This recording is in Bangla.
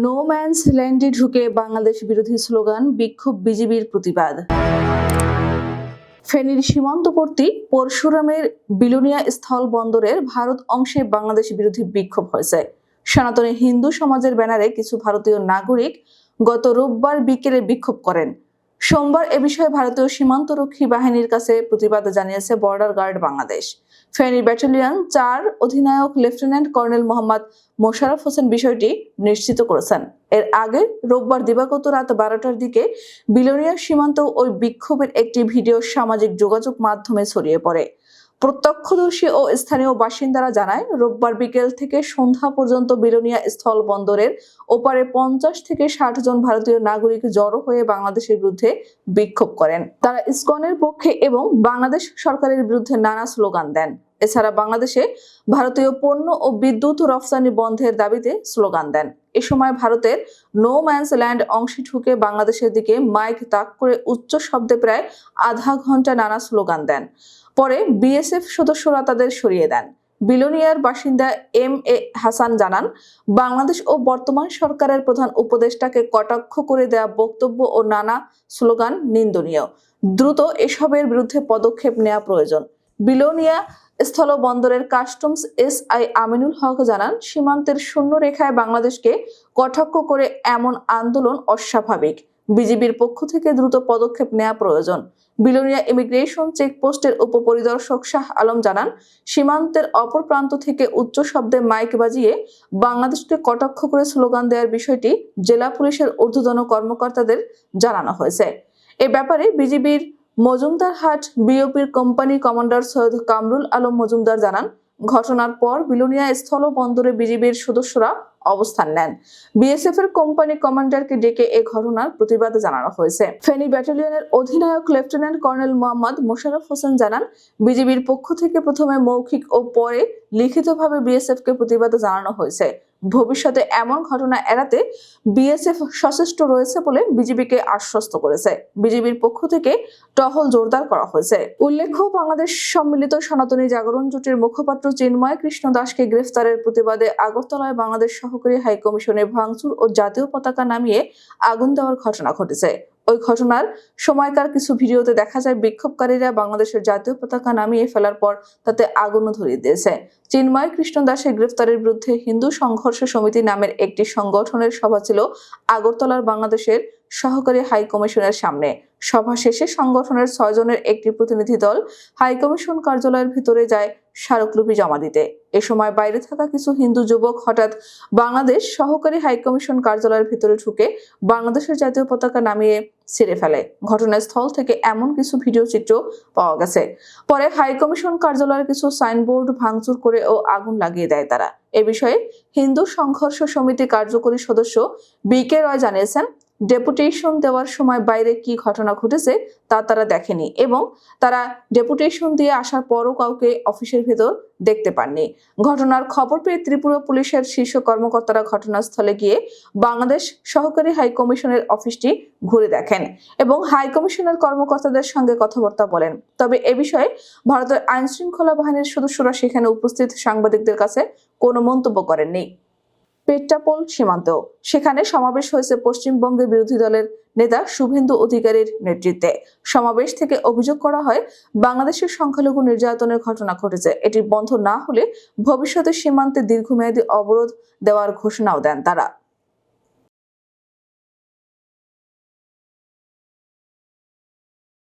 নো ম্যানস ল্যান্ডে ঢুকে বাংলাদেশ বিরোধী স্লোগান, বিক্ষোভ বিজিবির প্রতিবাদ। ফেনীর সীমান্তবর্তী পরশুরামের বিলোনিয়া স্থল বন্দরের ভারত অংশে বাংলাদেশ বিরোধী বিক্ষোভ হয়েছে। সনাতনী হিন্দু সমাজের ব্যানারে কিছু ভারতীয় নাগরিক গত রোববার বিকেলে বিক্ষোভ করেন। সোমবার এ বিষয়ে ভারতীয় সীমান্তরক্ষী বাহিনীর কাছে প্রতিবাদ জানিয়েছে border guard Bangladesh. Feni battalion চার অধিনায়ক লেফটেন্যান্ট কর্নেল মোহাম্মদ মোশারফ হোসেন বিষয়টি নিশ্চিত করেছেন। এর আগে রোববার দিবাগত রাত বারোটার দিকে বিলোনিয়া সীমান্ত ওই বিক্ষোভের একটি ভিডিও সামাজিক যোগাযোগ মাধ্যমে ছড়িয়ে পড়ে। প্রত্যক্ষদর্শী ও স্থানীয় বাসিন্দারা জানায়, রোববার বিকেল থেকে সন্ধ্যা পর্যন্ত বিলোনিয়া স্থল বন্দরের ওপারে পঞ্চাশ থেকে ষাট জন ভারতীয় নাগরিক জড়ো হয়ে বাংলাদেশের বিরুদ্ধে বিক্ষোভ করেন। তারা ইসকনের পক্ষে এবং বাংলাদেশ সরকারের বিরুদ্ধে নানা স্লোগান দেন। এছাড়া বাংলাদেশে ভারতীয় পণ্য ও বিদ্যুৎ রফতানি বন্ধের দাবিতে স্লোগান দেন। এ সময় ভারতের নো ম্যানস ল্যান্ড অংশে ঢুকে বাংলাদেশের দিকে মাইক তাক করে উচ্চ শব্দে প্রায় আধা ঘণ্টা নানা স্লোগান দেন। পরে বিএসএফ সদস্যরা তাদের সরিয়ে দেন। বিলোনিয়ার বাসিন্দা এম এ হাসান জানান, বাংলাদেশ ও বর্তমান সরকারের প্রধান উপদেষ্টাকে কটাক্ষ করে দেয়া বক্তব্য ও নানা স্লোগান নিন্দনীয়। দ্রুত এসবের বিরুদ্ধে পদক্ষেপ নেওয়া প্রয়োজন। বিলোনিয়া স্থল বন্দরের customs S I Aminul Haque জানান, সীমান্তের শূন্য রেখায় বাংলাদেশকে কটাক্ষ করে এমন আন্দোলন অস্বাভাবিক। বিজিবির পক্ষ থেকে দ্রুত পদক্ষেপ নেওয়া প্রয়োজন। বিলোনিয়া ইমিগ্রেশন চেকপোস্টের উপপরিদর্শক শাহ আলম জানান, সীমান্তের অপর প্রান্ত থেকে উচ্চ শব্দে মাইক বাজিয়ে বাংলাদেশকে কটাক্ষ করে স্লোগান দেওয়ার বিষয়টি জেলা পুলিশের ঊর্ধ্বতন কর্মকর্তাদের জানানো হয়েছে। এ ব্যাপারে বিজিবির মজুমদার হাট বিওপির কোম্পানি কমান্ডার সৈয়দ কামরুল আলম মজুমদার জানান, ঘটনার পর বিলোনিয়া স্থল বন্দরে বিজিবির সদস্যরা অবস্থান নেন। বিএসএফ এর কোম্পানি কমান্ডারকে ডেকে এ ঘটনার প্রতিবাদ জানানো হয়েছে। ফেনী ব্যাটালিয়নের অধিনায়ক লেফটেন্যান্ট কর্নেল মোহাম্মদ মোশাররফ হোসেন জানান, বিজিবির পক্ষ থেকে প্রথমে মৌখিক ও পরে লিখিতভাবে বিএসএফ কে প্রতিবাদ জানানো হয়েছে। ভবিষ্যতে এমন ঘটনা এড়াতে বিএসএফ সচেষ্ট রয়েছে বলে বিজেপিকে আশ্বস্ত করেছে। বিজেপির পক্ষ থেকে টহল জোরদার করা হয়েছে। উল্লেখ্য, বাংলাদেশ সম্মিলিত সনাতনী জাগরণ জোটের মুখপাত্র চিন্ময় কৃষ্ণ দাসকে গ্রেফতারের প্রতিবাদে আগরতলায় বাংলাদেশ সহকারী হাইকমিশনে ভাঙচুর ও জাতীয় পতাকা নামিয়ে আগুন দেওয়ার ঘটনা ঘটেছে। ওই ঘটনার সময়কার কিছু ভিডিওতে দেখা যায় বিক্ষোভকারীরা বাংলাদেশের জাতীয় পতাকা নামিয়ে ফেলার পর তাতে আগুনও ধরিয়ে দিয়েছে। চিন্ময় কৃষ্ণ দাসের গ্রেফতারের বিরুদ্ধে হিন্দু সংঘর্ষ সমিতি নামের একটি সংগঠনের সভা ছিল আগরতলার বাংলাদেশের সহকারী হাই কমিশনের সামনে। সভা শেষে সংগঠনের ছয়জনের একটি প্রতিনিধি দল হাই কমিশন কার্যালয়ের ভিতরে যায় স্মারকলিপি জমা দিতে। এ সময় বাইরে থাকা কিছু হিন্দু যুবক হঠাৎ বাংলাদেশ সহকারী হাইকমিশন কার্যালয়ের ভিতরে ঢুকে বাংলাদেশের জাতীয় পতাকা নামিয়ে ছেড়ে ফেলে। ঘটনাস্থল থেকে এমন কিছু ভিডিও চিত্র পাওয়া গেছে। পরে হাইকমিশন কার্যালয়ের কিছু সাইনবোর্ড ভাঙচুর করে ও আগুন লাগিয়ে দেয় তারা। এ বিষয়ে হিন্দু সংঘর্ষ সমিতি কার্যকরী সদস্য বি কে রয় জানিয়েছেন ডেপুটেশন দেওয়ার সময় বাইরে কি ঘটনা ঘটেছে তা তারা দেখেনি এবং তারা ডেপুটেশন দিয়ে আসার পরও কাউকে অফিসের ভেতর দেখতে পাননি। ঘটনার খবর পেয়ে ত্রিপুরা পুলিশের শীর্ষ কর্মকর্তারা ঘটনাস্থলে গিয়ে বাংলাদেশ সহকারী হাই কমিশনের অফিসটি ঘুরে দেখেন এবং হাই কমিশনের কর্মকর্তাদের সঙ্গে কথাবার্তা বলেন। তবে এ বিষয়ে ভারতের আইন শৃঙ্খলা বাহিনীর সদস্যরা সেখানে উপস্থিত সাংবাদিকদের কাছে কোনো মন্তব্য করেননি। পেট্টাপোল সীমান্ত। সেখানে সমাবেশ হয়েছে পশ্চিমবঙ্গের বিরোধী দলের নেতা শুভেন্দু অধিকারীর নেতৃত্বে। সমাবেশ থেকে অভিযোগ করা হয়, বাংলাদেশের সংখ্যালঘু নির্যাতনের ঘটনা ঘটেছে। এটি বন্ধ না হলে ভবিষ্যতে সীমান্তে দীর্ঘমেয়াদী অবরোধ দেওয়ার ঘোষণাও দেন তারা।